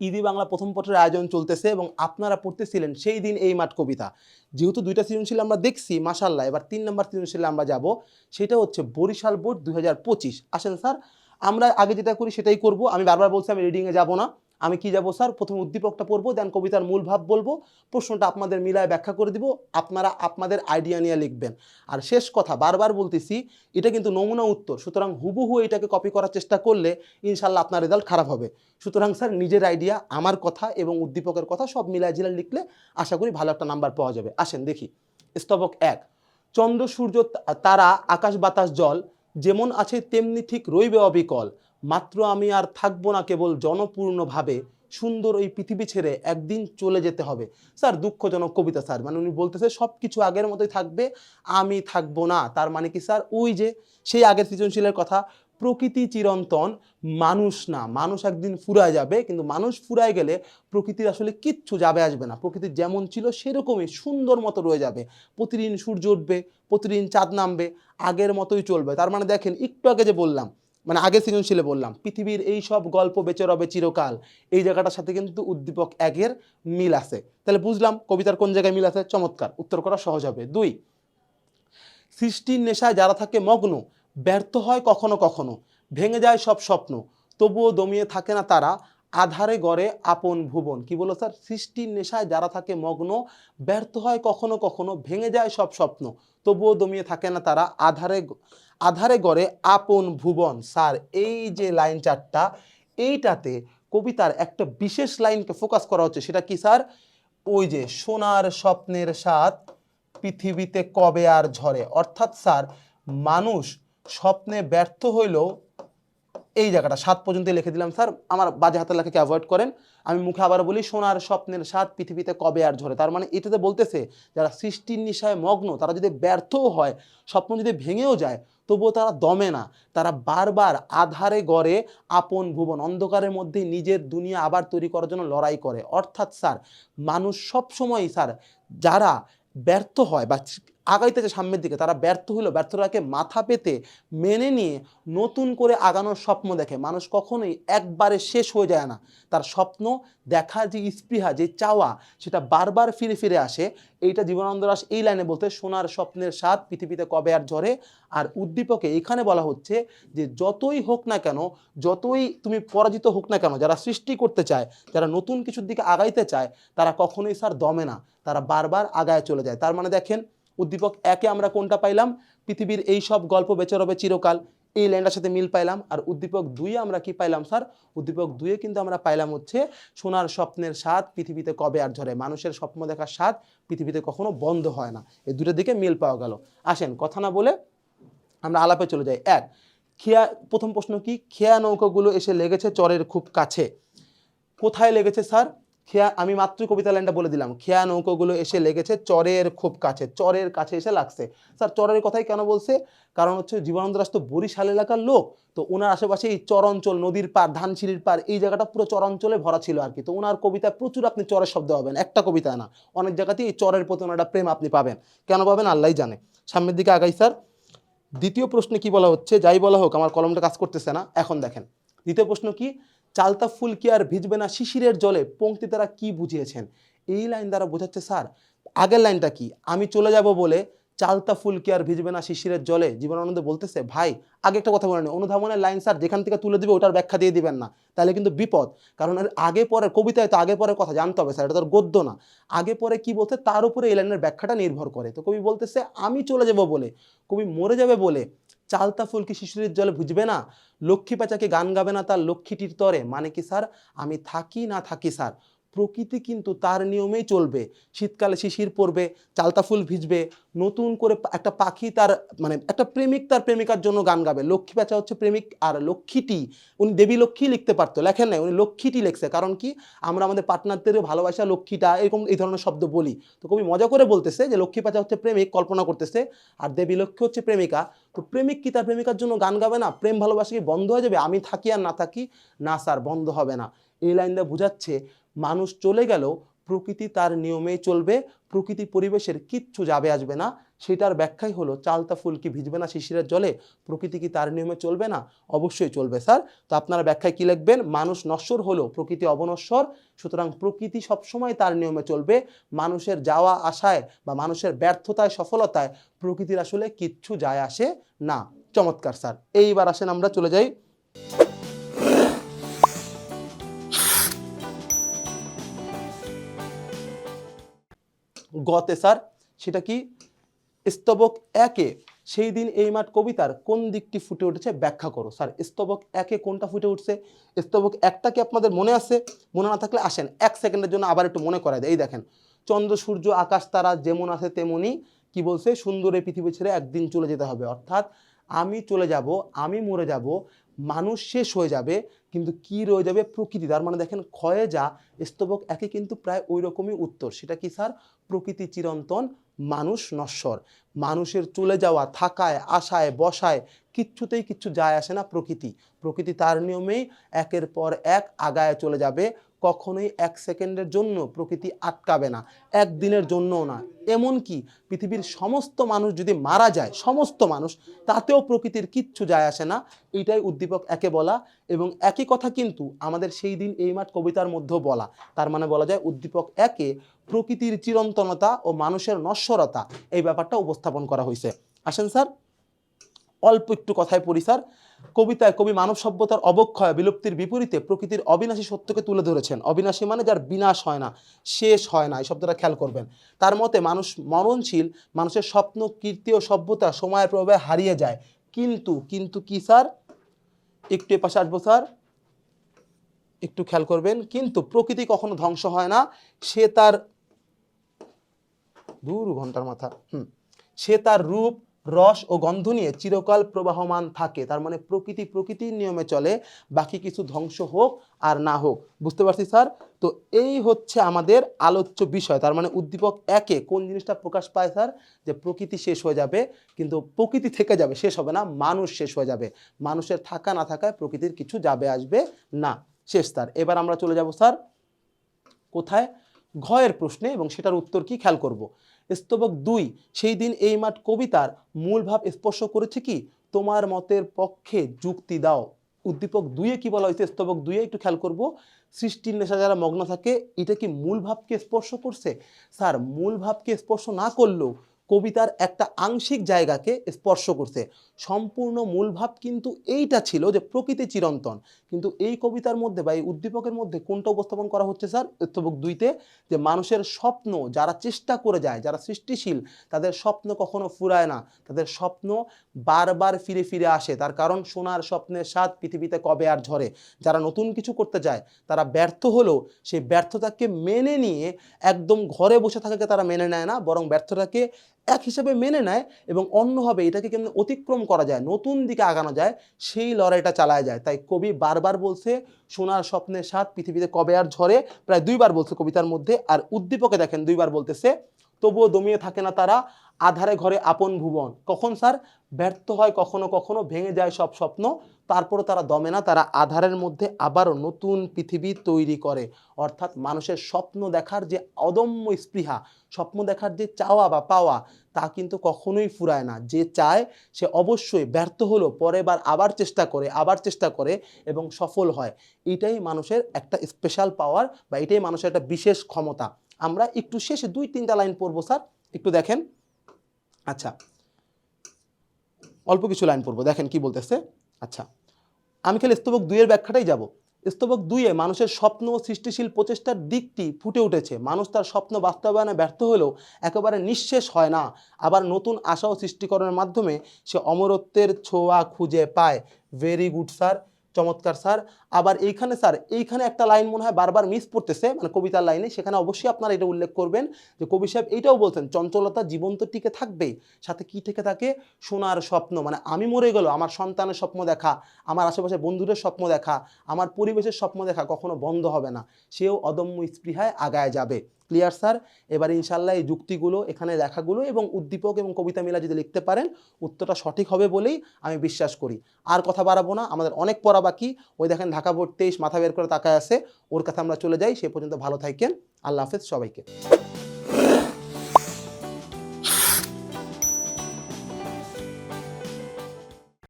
ইদি বাংলা প্রথম পত্রের আয়োজন চলতেছে এবং আপনারা পড়তেছিলেন সেই দিন এই মাঠ কবিতা। যেহেতু দুইটা সৃজনশীল আমরা দেখছি মাসাল্লাহ এবার তিন নম্বর সৃজনশীল আমরা যাব, সেটা হচ্ছে বরিশাল বোর্ড দুই হাজার পঁচিশ। আসেন স্যার, আমরা আগে যেটা করি সেটাই করব। আমি বারবার বলছি আমি রিডিংয়ে যাব না। আমি কি যাব, স্যার? প্রথমে উদ্দীপকটা পড়ব দেন কবিতার মূল ভাব বলব। প্রশ্নটা আপনাদের মিলায় ব্যাখ্যা করে দিব, আপনারা আপনাদের আইডিয়া নিয়ে লিখবেন। আর শেষ কথা, বারবার বলতেছি, এটা কিন্তু নমুনা উত্তর। সুতরাং হুবহু এটাকে কপি করার চেষ্টা করলে ইনশাল্লাহ আপনার রেজাল্ট খারাপ হবে। সুতরাং, স্যার, নিজের আইডিয়া আমার কথা এবং উদ্দীপকের কথা সব মিলায় ঝিলায় লিখলে আশা করি ভালো একটা নাম্বার পাওয়া যাবে। আসেন দেখি। স্তবক এক, চন্দ্র, সূর্য, তারা, আকাশ, বাতাস, জল, যেমন আছে তেমনি ঠিক রইবে অবিকল। মাত্র আমি আর থাকব না কেবল জনপূর্ণভাবে সুন্দর ওই পৃথিবী ছেড়ে একদিন চলে যেতে হবে। স্যার, দুঃখজনক কবিতা স্যার মানে উনি বলতেছে সব কিছু আগের মতোই থাকবে, আমি থাকব না। তার মানে কি স্যার? ওই যে সেই আগের সৃজনশীলের কথা, প্রকৃতি চিরন্তন, মানুষ না। মানুষ একদিন ফুরায় যাবে, কিন্তু মানুষ ফুরায় গেলে প্রকৃতির আসলে কিচ্ছু যাবে আসবে না। প্রকৃতি যেমন ছিল, সেরকমই সুন্দর মতো রয়ে যাবে। প্রতিদিন সূর্য উঠবে, প্রতিদিন চাঁদ নামবে, আগের মতোই চলবে। তার মানে দেখেন, একটু আগে যে বললাম মানে আগে সৃজনশীলে বললাম, পৃথিবীর এই সব গল্প বেঁচে রবে চিরকাল, এই জায়গাটার সাথে কিন্তু উদ্দীপক একের মিল আছে। তাহলে বুঝলাম কবিতার কোন জায়গায় মিল আছে? চমৎকার, উত্তর করা সহজ হবে। দুই, সৃষ্টির নেশায় যারা থাকে মগ্ন, ব্যর্থ হয় কখনো কখনো, ভেঙে যায় সব স্বপ্ন, তবুও দমিয়ে থাকে না তারা আধারে গড়ে আপন ভুবন। কি বলো স্যার? সৃষ্টির নেশায় যারা থাকে মগ্ন, ব্যর্থ হয় কখনো কখনো, ভেঙে যায় সব স্বপ্ন। তবুও দমিয়ে থাকে না তারা। আধারে আধারে গড়ে আপন ভুবন। স্যার, এই যে লাইন চারটা, এইটাতে কবিতার একটা বিশেষ লাইনকে ফোকাস করা হচ্ছে। সেটা কি, স্যার? ওই যে, সোনার স্বপ্নের স্বাদ পৃথিবীতে কবে আর ঝরে? অর্থাৎ, স্যার, মানুষ স্বপ্নে ব্যর্থ হইলেও এই জায়গাটা, সাত পর্যন্ত লিখে দিলাম, স্যার, আমার বাজে হাতের লেখাকে অ্যাভয়েড করেন। আমি মুখে আবার বলি, সোনার স্বপ্নের স্বাদ পৃথিবীতে কবে আর ঝরে? তার মানে এটাতে বলতেছে, যারা সৃষ্টির নিশায় মগ্ন, তারা যদি ব্যর্থও হয়, স্বপ্ন যদি ভেঙেও যায়, তবুও তারা দমে না। তারা বারবার আধারে গড়ে আপন ভুবন, অন্ধকারের মধ্যে নিজের দুনিয়া আবার তৈরি করার জন্য লড়াই করে। অর্থাৎ স্যার, মানুষ সবসময়ই স্যার, যারা ব্যর্থ হয় বা আগাইতেছে সামনের দিকে, তারা ব্যর্থ হলো ব্যর্থতাকে মাথা পেতে মেনে নিয়ে নতুন করে আগানোর স্বপ্ন দেখে। মানুষ কখনোই একবারে শেষ হয়ে যায় না। তার স্বপ্ন দেখার যে স্পৃহা, যে চাওয়া, সেটা বারবার ফিরে ফিরে আসে। এইটা জীবনানন্দ দাস এই লাইনে বলতে, সোনার স্বপ্নের স্বাদ পৃথিবীতে কবে আর ঝরে? আর উদ্দীপকে এখানে বলা হচ্ছে যে, যতই হোক না কেন, যতই তুমি পরাজিত হোক না কেন, যারা সৃষ্টি করতে চায়, যারা নতুন কিছুর দিকে আগাইতে চায়, তারা কখনোই স্যার দমে না। তারা বারবার আগায় চলে যায়। তার মানে দেখেন উদ্দীপক, একে আমরা কোনটা পাইলাম? পৃথিবীর এই সব গল্প বেচে রবে চিরকাল। এই লাইনটার সাথে মিল পাইলাম। আর উদ্দীপক দুইয়ে আমরা কি পাইলাম, স্যার? উদ্দীপক দুইয়ে কিন্তু আমরা পাইলাম হচ্ছে সোনার স্বপ্নের স্বাদ পৃথিবীতে কবে আর ঝরে? মানুষের স্বপ্ন দেখার স্বাদ পৃথিবীতে কখনো বন্ধ হয় না। এই দুটোর দিকে মিল পাওয়া গেল। আসেন, কথা না বলে আমরা আলাপে চলে যাই। এক, খেয়া, প্রথম প্রশ্ন কি? খেয়া নৌকাগুলো এসে লেগেছে চরের খুব কাছে। কোথায় লেগেছে, স্যার? খেয়া, আমি মাত্র কবিতা লাইনটা বলে দিলাম। খেয়া নৌকোগুলো এসে লেগেছে চরের খুব কাছে, চরের কাছে এসে লাগছে। স্যার, চরের কথাই কেন বলছে? কারণ হচ্ছে জীবনানন্দ দাস তো বরিশাল এলাকার লোক, তো ওনার আশেপাশে এই চরাঞ্চল, নদীর পার ধানসিঁড়ির পার এই জায়গাটা পুরো চরাঞ্চলে ভরা ছিল আর কি। তো ওনার কবিতায় প্রচুর আপনি চরের শব্দ পাবেন, একটা কবিতা না। অনেক জায়গাতেই এই চরের প্রতি ওনার প্রেম আপনি পাবেন। কেন পাবেন? আল্লাহ জানে। সামনের দিকে আগাই, স্যার। দ্বিতীয় প্রশ্নে কি বলা হচ্ছে? যাই বলা হোক, আমার কলমটা কাজ করতেছে না। এখন দেখেন। দ্বিতীয় প্রশ্ন কি? চালতা ফুল কি আর ভিজবে না? শিশিরের জলে পংক্তি তারা কি বুঝিয়েছেন? এই লাইন দ্বারা বোঝাচ্ছে, স্যার, আগের লাইনটা কি? আমি চলে যাব বলে চালতা ফুল কি আর ভিজবে না শিশিরের জলে? জীবনানন্দ বলতেছে, ভাই, আগে একটা কথা বলে নেই অনুধাবনের লাইন, স্যার, যেখান থেকে তুলে দিবে ওটার ব্যাখ্যা দিয়ে দিবেন না। তাহলে কিন্তু বিপদ। কারণ এর আগে পরে কবিতায় তো আগে পরে কথা জানতে হবে, স্যার, এটা তোর গদ্য না। আগে পরে কি বলতে তার উপরে এই লাইনের ব্যাখ্যাটা নির্ভর করে। তো কবি বলতেছে, আমি চলে যাব বলে। কবি মরে যাবে বলে চালতা ফুল কি শিশুরের জলে ভুজবে না? লক্ষ্মী পেঁচাকে গান গাবে না তার লক্ষ্মীটির তরে? মানে কি স্যার? আমি থাকি না থাকি স্যার। প্রকৃতি কিন্তু তার নিয়মেই চলবে। শীতকালে শিশির পড়বে চালতা ফুল ভিজবে, নতুন করে একটা পাখি তার মানে একটা প্রেমিক তার প্রেমিকার জন্য গান গাবে। লক্ষ্মী পেঁচা হচ্ছে প্রেমিক আর লক্ষ্মীটি, উনি দেবী লক্ষ্মী লিখতে পারতো, লেখেন নাই, উনি লক্ষ্মীটি লিখছে। কারণ কি? আমরা আমাদের পার্টনারদেরও ভালোবাসা লক্ষ্মীটা, এরকম এই ধরনের শব্দ বলি। তো কবি মজা করে বলতেছে যে লক্ষ্মী পেঁচা হচ্ছে প্রেমিক, কল্পনা করতেছে, আর দেবী লক্ষ্মী হচ্ছে প্রেমিকা। তো প্রেমিক কি তার প্রেমিকার জন্য গান গাবে না? প্রেম, ভালোবাসা কি বন্ধ হয়ে যাবে? আমি থাকি আর না থাকি, না স্যার, বন্ধ হবে না। এই লাইন দিয়ে বোঝাচ্ছে, মানুষ চলে গেলেও প্রকৃতি তার নিয়মেই চলবে, প্রকৃতি পরিবেশের কিচ্ছু যাবে আসবে না। সেটার ব্যাখ্যাই হলো, চালতা ফুল কি ভিজবে না শিশিরের জলে? প্রকৃতি কি তার নিয়মে চলবে না? অবশ্যই চলবে, স্যার। তো আপনারা ব্যাখ্যায় কি লিখবেন? মানুষ নশ্বর হলো, প্রকৃতি অবনশ্বর। সুতরাং প্রকৃতি সবসময় তার নিয়মে চলবে। মানুষের যাওয়া আশায় বা মানুষের ব্যর্থতায়, সফলতায় প্রকৃতির আসলে কিচ্ছু যায় আসে না। চমৎকার, স্যার। এইবার আসেন আমরা, চলে যাই। গতে, স্যার, সেটা কি? স্তবক একে, সেই দিন এই মাঠ কবিতার কোন দিকটি ফুটে উঠেছে ব্যাখ্যা করো। স্যার, স্তবক একে কোনটা ফুটে উঠছে? স্তবক একটা কি আপনাদের মনে আছে? মনে না থাকলে আসেন, এক সেকেন্ডের জন্য আবার একটু মনে করা যায় এই দেখেন, চন্দ্র, সূর্য, আকাশ, তারা যেমন আছে তেমনই কি বলছে? সুন্দর এই পৃথিবী ছেড়ে একদিন চলে যেতে হবে। অর্থাৎ আমি চলে যাব, আমি মরে যাব, মানুষ শেষ হয়ে যাবে কিন্তু কি রয়ে যাবে প্রকৃতি? তার মানে দেখেন ক্ষয়ে যা স্তবক একে কিন্তু প্রায় ওই রকমই উত্তর। সেটা কি স্যার? প্রকৃতি চিরন্তন, মানুষ নশ্বর। মানুষের চলে যাওয়া, থাকায়, আশায়, বসায়, কিচ্ছুতেই কিচ্ছু যায় আসে না প্রকৃতি। প্রকৃতি তার নিয়মেই একের পর এক আগায় চলে যাবে কখনোই এক সেকেন্ডের জন্য প্রকৃতি আটকাবে না একদিনের জন্যও না। এমনকি পৃথিবীর সমস্ত মানুষ যদি মারা যায়, সমস্ত মানুষ, তাতেও প্রকৃতির কিচ্ছু যায় আসে না। এটাই উদ্দীপক একে বলা এবং একই কথা কিন্তু আমাদের সেই দিন এই মাঠ কবিতার মধ্যেও বলা। তার মানে বলা যায় উদ্দীপক একে প্রকৃতির চিরন্তনতা ও মানুষের নশ্বরতা, এই ব্যাপারটা উপস্থাপন করা হয়েছে। আসেন স্যার, অল্প একটু কথায় পড়ি স্যার। কবিতায় কবি মানব সভ্যতার অবক্ষয় বিলুপ্তির বিপরীতে প্রকৃতির অবিনাশী সত্যকে তুলে ধরেছেন। অবিনাশী মানে যার বিনাশ হয় না, শেষ হয় না, এই শব্দটা খেয়াল করবেন। তার মতে মানুষ মরণশীল, মানুষের স্বপ্ন, কীর্তি ও সভ্যতা সময়ের প্রভাবে হারিয়ে যায়। কিন্তু কিন্তু কি স্যার? একটু এ পাশে আসব স্যার। একটু খেয়াল করবেন, কিন্তু প্রকৃতি কখনো ধ্বংস হয় না। সে তার দূর ঘণ্টার মাথা, হুম, সে তার রূপ রস ও গন্ধ নিয়ে চিরকাল প্রবাহমান থাকে। তার মানে প্রকৃতি প্রকৃতির নিয়মে চলে, বাকি কিছু ধ্বংস হোক আর না হোক। বুঝতে পারছি, স্যার? তো এই হচ্ছে আমাদের আলোচ্য বিষয়। তার মানে উদ্দীপক একে কোন জিনিসটা প্রকাশ পায়, স্যার? যে প্রকৃতি শেষ হয়ে যাবে, কিন্তু প্রকৃতি থেকে যাবে, শেষ হবে না, মানুষ শেষ হয়ে যাবে। মানুষের থাকা না থাকায় প্রকৃতির কিছু যাবে, আসবে না। শেষ, স্যার। এবার আমরা চলে যাব, স্যার, কোথায়? ঘয়ের প্রশ্নে, এবং সেটার উত্তর কি খেয়াল করব? স্তবক দুই, সেই দিন এই মাঠ কবিতার মূল ভাব স্পর্শ করেছে কি? তোমার মতের পক্ষে যুক্তি দাও। উদ্দীপক দুইয়ে কি বলা হয়েছে? স্তবক দুইয়ে একটু খেয়াল করব। সৃষ্টির নেশা যারা মগ্ন থাকে, এটা কি মূল ভাবকে স্পর্শ করছে? স্যার, মূল ভাবকে স্পর্শ না করলেও কবিতার একটা আংশিক জায়গাকে স্পর্শ করছে। সম্পূর্ণ মূল ভাব কিন্তু এইটা ছিল যে প্রকৃতি চিরন্তন। কিন্তু এই কবিতার মধ্যে বা এই উদ্দীপকের মধ্যে কোনটা উপস্থাপন করা হচ্ছে স্যার? স্তবক দুইতে, যে মানুষের স্বপ্ন যারা চেষ্টা করে যায়, যারা সৃষ্টিশীল, তাদের স্বপ্ন কখনো ফুরায় না। তাদের স্বপ্ন বারবার ফিরে ফিরে আসে। তার কারণ সোনার স্বপ্নের স্বাদ পৃথিবীতে কবে আর ঝরে? যারা নতুন কিছু করতে যায়, তারা ব্যর্থ হলেও সেই ব্যর্থতাকে মেনে নিয়ে একদম ঘরে বসে থাকাকে তারা মেনে নেয় না, বরং ব্যর্থতাকে এক হিসেবে মেনে নেয় এবং অন্যভাবে এটাকে কেমন অতিক্রম করা যায়, নতুন দিকে আগানো যায়, সেই লড়াইটা চালায় যায়। তাই কবি বারবার বলছে, সোনার স্বপ্নের স্বাদ পৃথিবীতে কবে আর ঝরে? প্রায় দুইবার বলছে কবিতার মধ্যে, আর উদ্দীপকে দেখেন দুইবার বলতেছে তবুও দমিয়ে থাকে না তারা। আধারে ঘরে আপন ভুবন। কখন স্যার? ব্যর্থ হয় কখনো কখনো, ভেঙে যায় সব স্বপ্ন। তারপরও তারা দমে না, তারা আধারের মধ্যে আবারও নতুন পৃথিবী তৈরি করে। অর্থাৎ মানুষের স্বপ্ন দেখার যে অদম্য স্পৃহা, স্বপ্ন দেখার যে চাওয়া বা পাওয়া, তা কিন্তু কখনোই ফুরায় না। যে চায়, সে অবশ্যই ব্যর্থ হলো পরে বার আবার চেষ্টা করে, আবার চেষ্টা করে এবং সফল হয়। এটাই মানুষের একটা স্পেশাল পাওয়ার বা এটাই মানুষের একটা বিশেষ ক্ষমতা। আমরা একটু শেষে দুই, তিনটা লাইন পড়ব, স্যার। একটু দেখেন। আচ্ছা। অল্প কিছু লাইন পড়ব। দেখেন কি বলতেছে। আচ্ছা। আমি খালি স্তবক দুইয়ের ব্যাখ্যাটাই যাব। স্তবক দুইয়ে মানুষের স্বপ্ন ও সৃষ্টিশীল প্রচেষ্টার দিকটি ফুটে উঠেছে। মানুষ তার স্বপ্ন বাস্তবায়নে ব্যর্থ হলেও একেবারে নিঃশেষ হয় না। আবার নতুন আশা ও সৃষ্টিকরণের মাধ্যমে সে অমরত্বের ছোঁয়া খুঁজে পায়। ভেরি গুড স্যার চমৎকার স্যার আবার এইখানে স্যার, এইখানে একটা লাইন মনে হয় বারবার মিস পড়তেছে মানে কবিতার লাইনে, সেখানে অবশ্যই আপনারা এটা উল্লেখ করবেন যে কবি সাহেব এইটাও বলছেন, চঞ্চলতা জীবন তো টিকে থাকবেই সাথে কি থেকে থাকে? সোনার স্বপ্ন। মানে আমি মরে গেল আমার সন্তানের স্বপ্ন দেখা, আমার আশেপাশে বন্ধুদের স্বপ্ন দেখা, আমার পরিবেশের স্বপ্ন দেখা কখনো বন্ধ হবে না। সেও অদম্য স্পৃহায় আগায় যাবে। ক্লিয়ার স্যার এবার ইনশাল্লাহ এই যুক্তিগুলো, এখানে লেখাগুলো এবং উদ্দীপক এবং কবিতা মিলা যদি লিখতে পারেন, উত্তরটা সঠিক হবে বলেই আমি বিশ্বাস করি। আর কথা বাড়াবো না, আমাদের অনেক পড়া বাকি। ওই দেখেন ঢাকা ঢাকা বোর্ড তেইশ মাথা বের করে তাকায় আছে, ওর কাছে আমরা চলে যাই, সে পর্যন্ত ভালো থাকেন। আল্লাহ হাফেজ সবাইকে।